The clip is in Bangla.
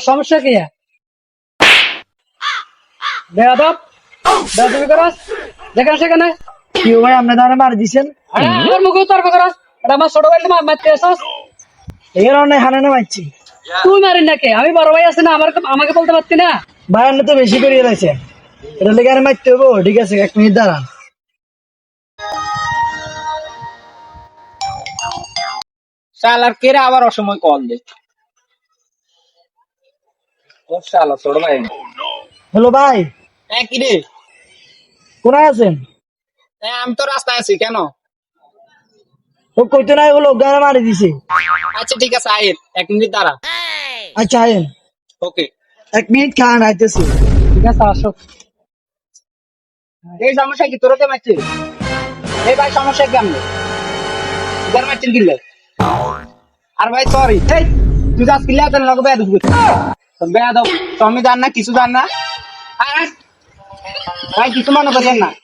সমস্যা কি? বেয়াদব। বেয়াদবি করাস। যেখানে সেখানে। কি ভাই আপনি তাহলে মারি দিছেন? আমার মুখে তর্ক করাস। এটা আমার ছোট ভাই মা- মারতে আসস। এই কারণে হানে না মারছি। তুই মারি নাকি? আমি বড় ভাই আছি না আমার আমাকে বলতে পারতি না? ভাই আপনি তো বেশি করিয়ে রয়েছে এটা লেগে আর মারতে হব ঠিক আছে? এক মিনিট দাঁড়ান। শালার কেরা আবার অসময় কল দে শালা ছোট ভাই হ্যালো ভাই। হ্যাঁ কি রে? কোথায় আছেন? হ্যাঁ আমি তো রাস্তায় আছি কেন? ও কইতে নাই হলো গানে মারি দিছে। আচ্ছা ঠিক আছে আয়ের। এক মিনিট দাঁড়া। আচ্ছা আয়েন ওকে। এক মিনিট খান আইতেছি। ঠিক আছে আসো। এই সমস্যা কি? তোরকে মারছে এই ভাই সমস্যা কি আমি তোর মারছেন কিনলে আর ভাই সরি এই, তুই যাস কিনলে তোর বেয়া বেয়াদ বেয়া দাও তুমি জান না, কিছু জান না। ভাই, কিছু মনে না।